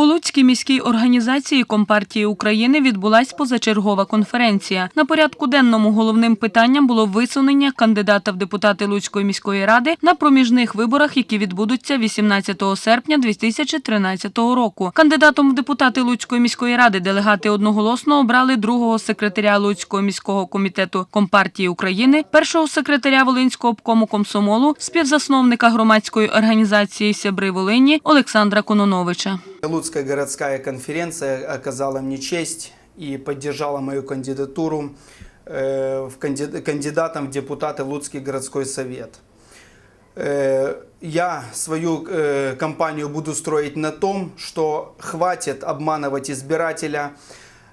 У Луцькій міській організації Компартії України відбулась позачергова конференція. На порядку денному головним питанням було висунення кандидата в депутати Луцької міської ради на проміжних виборах, які відбудуться 18 серпня 2013 року. Кандидатом в депутати Луцької міської ради делегати одноголосно обрали другого секретаря Луцького міського комітету Компартії України, першого секретаря Волинського обкому комсомолу, співзасновника громадської організації Сябри Волині Олександра Кононовича. Луцкая городская конференция оказала мне честь и поддержала мою кандидатуру э, в канди- кандидатом в депутаты Луцкий городской совет. Э, Я свою э, кампанию буду строить на том, что хватит обманывать избирателя.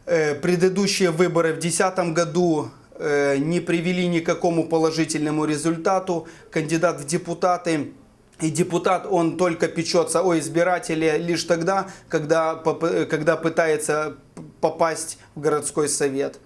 Предыдущие выборы в 2010 году не привели ни к какому положительному результату. Кандидат в депутаты и депутат, он только печется о избирателе лишь тогда, когда, когда пытается попасть в городской совет.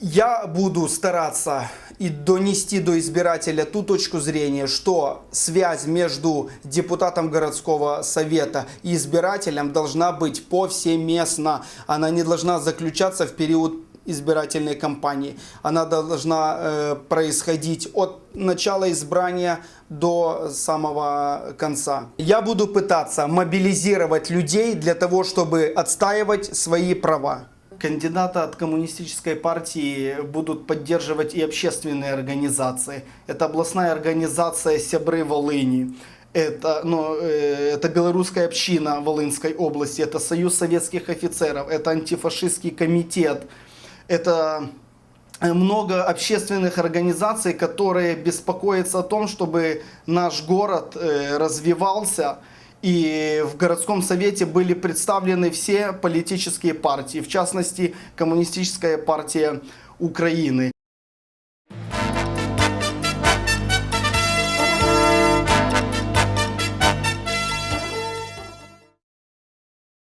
Я буду стараться и донести до избирателя ту точку зрения, что связь между депутатом городского совета и избирателем должна быть повсеместна. Она не должна заключаться в период избирательной кампании. Она должна э, происходить от начала избрания до самого конца. Я буду пытаться мобилизировать людей для того, чтобы отстаивать свои права. Кандидата от коммунистической партии будут поддерживать и общественные организации. Это областная организация Сябры Волыни. Это, ну, э, это белорусская община Волынской области, это Союз советских офицеров, это антифашистский комитет, это э, много общественных организаций, которые беспокоятся о том, чтобы наш город э, развивался. И в городском совете были представлены все политические партии, в частности, Коммунистическая партия Украины.